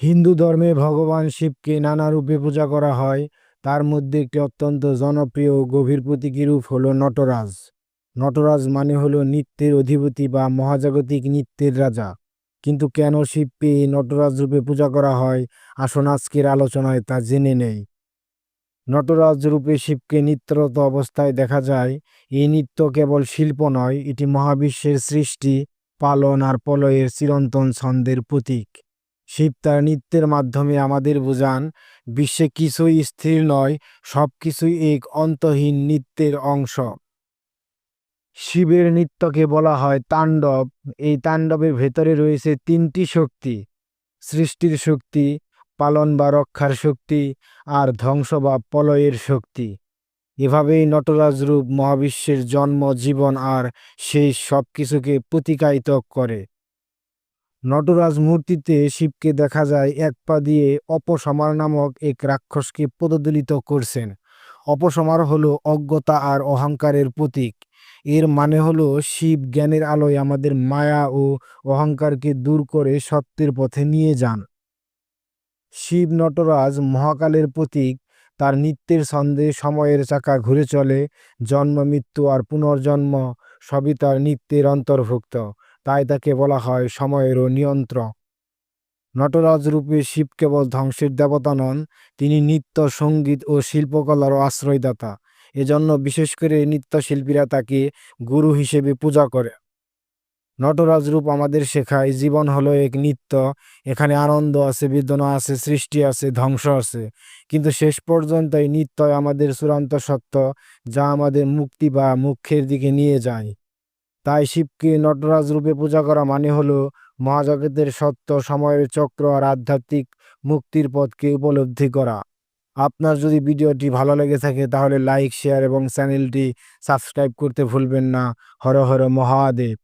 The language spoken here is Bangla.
হিন্দু ধর্মে ভগবান শিবকে নানা রূপে পূজা করা হয়। তার মধ্যে একটি অত্যন্ত জনপ্রিয় ও গভীর প্রতীকী রূপ হল নটরাজ। নটরাজ মানে হল নৃত্যের অধিপতি বা মহাজাগতিক নৃত্যের রাজা। কিন্তু কেন শিবকে নটরাজ রূপে পূজা করা হয়? আসুন আজকের আলোচনায় তা জেনে নেই। নটরাজ রূপে শিবকে নৃত্যরত অবস্থায় দেখা যায়। এই নৃত্য কেবল শিল্প নয়, এটি মহাবিশ্বের সৃষ্টি, পালন আর প্রলয়ের চিরন্তন ছন্দের প্রতীক। শিব তার নৃত্যের মাধ্যমে আমাদের বোঝান, বিশ্বে কিছুই স্থির নয় সব কিছুই এক অন্তহীন নৃত্যের অংশ। শিবের নৃত্যকে বলা হয় তাণ্ডব। এই তাণ্ডবের ভেতরে রয়েছে তিনটি শক্তি, সৃষ্টির শক্তি, পালন বা রক্ষার শক্তি, আর ধ্বংস বা প্রলয়ের শক্তি। এভাবেই নটরাজ রূপ মহাবিশ্বের জন্ম, জীবন আর সেই সব কিছুকে প্রতিকায়িত করে। নটরাজ মূর্তিতে শিবকে দেখা যায় এক পা দিয়ে অপসমার নামক এক রাক্ষসকে পদদলিত করছেন। অপসমার হলো অজ্ঞতা আর অহংকারের প্রতীক। এর মানে হলো শিব জ্ঞানের আলোয় আমাদের মায়া ও অহংকারকে দূর করে সত্যের পথে নিয়ে যান। শিব নটরাজ মহাকালের প্রতীক। তার নিত্যের ছন্দে সময়ের চাকা ঘুরে চলে। জন্ম, মৃত্যু আর পুনর্জন্ম সবই তার নিত্যের অন্তর্ভুক্ত। তাই তাকে বলা হয় সময়েরও নিয়ন্ত্রক নটরাজ রূপে শিব কেবল ধ্বংসের দেবতা নন, তিনি নৃত্য সংগীত ও শিল্পকলারও আশ্রয়দাতা। এজন্য বিশেষ করে নৃত্যশিল্পীরা তাকে গুরু হিসেবে পূজা করে। নটরাজ রূপ আমাদের শেখায়, জীবন হলো এক নৃত্য, এখানে আনন্দ আছে, বেদনা আছে, সৃষ্টি আছে, ধ্বংস আছে। কিন্তু শেষ পর্যন্ত এই নৃত্যই আমাদের চূড়ান্ত সত্য, যা আমাদের মুক্তি বা মুখ্যের দিকে নিয়ে যায়। তাই শিবকে নটরাজ রূপে পূজা করা মানে হলো মহাজগতের সত্য সময়ের চক্র আর আধ্যাত্মিক মুক্তির পথকে উপলব্ধি করা। আপনার যদি ভিডিওটি ভালো লেগে থাকে তাহলে লাইক, শেয়ার এবং চ্যানেলটি সাবস্ক্রাইব করতে ভুলবেন না। হর হর মহাদেব।